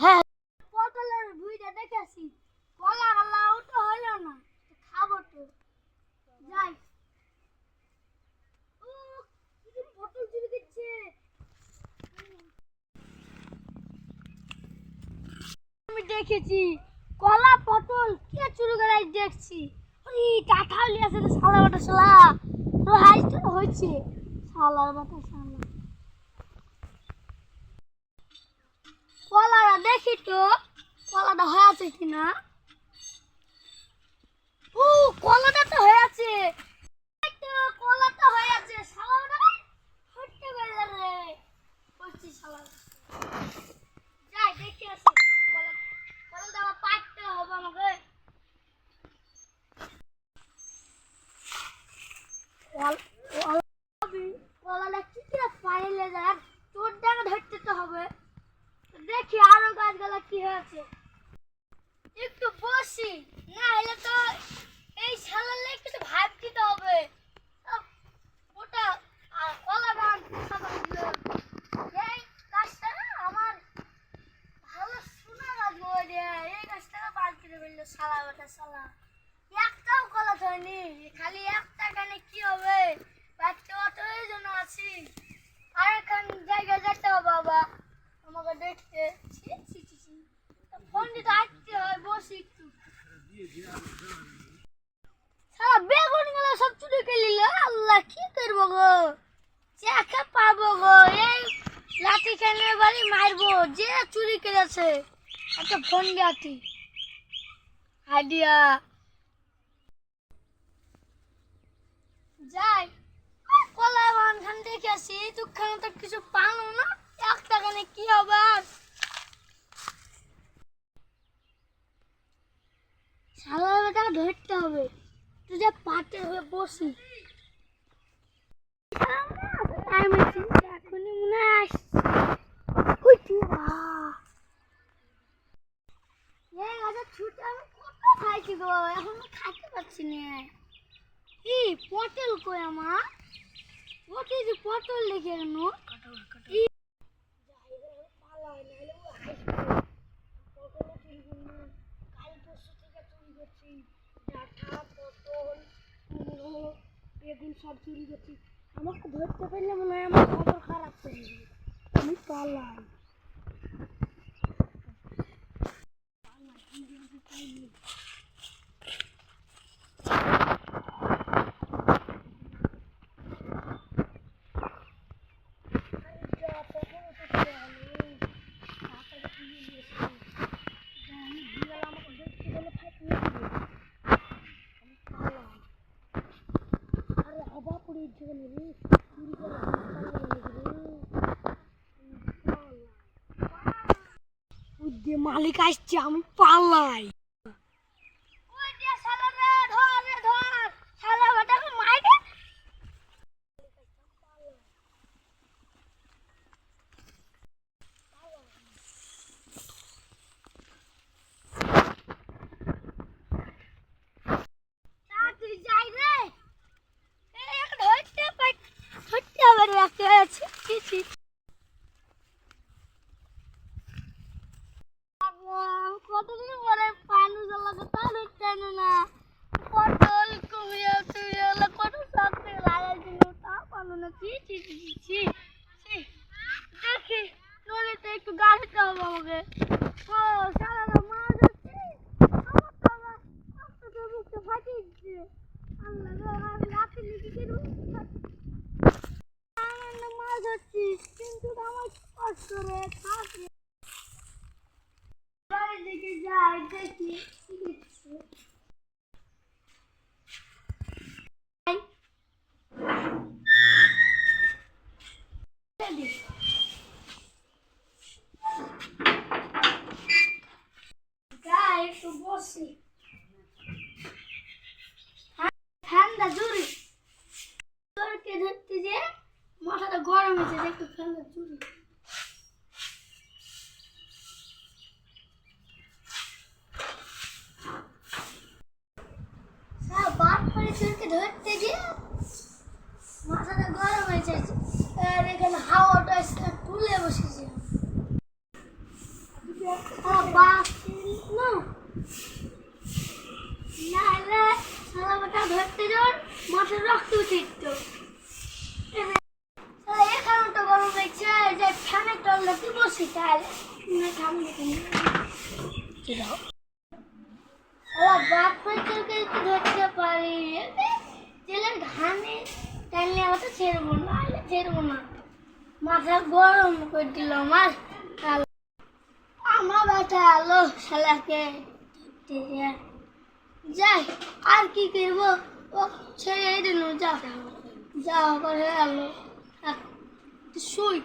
হ্যাঁ। পটলের ভুইটা দেখেছি কলা লাউ তো হইল না। খাব তো। যাই। পটল চুরি আমি দেখেছি কলা পটল কে চুরি করে দেখছি? ওই কাঁঠালি আছে তো সালা বাটা সালা তো হয়েছে। সালার বাটা সালা কলাটা দেখি তো, কলাটা হয়ে আছে কিনা? ও, কলাটা তো হয়ে আছে। রে। করছি যাই, দেখি আসি। কলা কলাটা আবার হবে আমাকে কল- কল- কলাটা কি করে পাইলে যায় তোর ডাকে ধরতে তো হবে দেখি আরও গাছগুলা কি হয়েছে একটু বসি না হলে তো এই শালালে একটু তো ভাব দিতে হবে আহ, ওটা আর কলা গান এই গাছটা না আমার ভালো শোনা গাছ গো রে এই গাছটাকে বাদ করে ফেলল শালা, ওটা শালা। একটাও কলা ধরেনি। খালি একটা গানে কি হবে? বাচ্চা অতই জন্য আছি। আর এখন জায়গায় যেতে হবে বাবা আমাকে দেখতে। ফোন দিতে আসতে হয়, বসি একটু। সারা বেগুন সব চুরি নিল। আল্লাহ, কি করব গো? চেখে পাবো গো। এই লাঠি খানে বাড়ি মারবো। যে চুরি করেছে। একটা ফোন দিয়াতি যাই কলা বানখান দেখে আসি। দুখানে তো কিছু পানো না, এক টাকানে কি হবে সারা বেটাকে ধরতে হবে। তুই যে পাটে হয়ে বসি টাইম আছে এখনই মনে হয় আসছে ওই তুই বাহ। এই গাছে ছুটে আমি কত খাইছি গো এখন আমি খাইতে পারছি না এই পটল কই আমার ওকে যে পটল লেগে কুমড়ো, বেগুন সব চুরি করছি। আমাকে ধরতে পারলে মনে হয় আমার খবর খারাপ করে। আমি পালাই মালিক আসছে আমি পালাই তুই যাই রে এই একটা ধরতে পাই ধরতে হবে রে একটা আছে ছি ছি ভগবান, কতদিন পরে পানি জ্বালাকে তা ধরতে না পটল কুমিয়া টুমিয়া ওগুলো কত শখ থেকে লাগাইছিল তা পালো না ছি ছি ছি ছি ছি ছি। দেখি নদীতে একটু গাড়িতে হবে আমাকে ও সারাটা মাছ হচ্ছে আমার তো আবার আস্তে করে বুকটা ফাটিয়ে দিচ্ছে আল্লাহ গো, আমি রাতে লিখে দেবো আমার না মাছ হচ্ছে কিন্তু আমার কষ্ট রে খাবে বাড়ির দিকে যাই দেখি কি দেখছি যাই একটু বসি ঠান্ডা জোরে জোরকে ধরতে যে মাথাটা গরম হয়েছে একটু ঠান্ডা সারা বাদ করে চোরকে ধরতে গিয়ে মাথাটা গরম হয়েছে মাথার রক্ত উঠিত এখানে তো গরম লাগছে যে ফ্যানের তললে কি বসি তাহলে। না ঠান্ডা বাপ পেট্রোলকে ধরতে পারি। তেলের ঘানে টাইলে আমার তো ছেড়বো না ছেড়বো না। মাথা গরম করে দিল আমার আমার ব্যথা আলো শালাকে যাই আর কি করব? ও ছেড়ে দিল যা। যা করে গেল। শুই।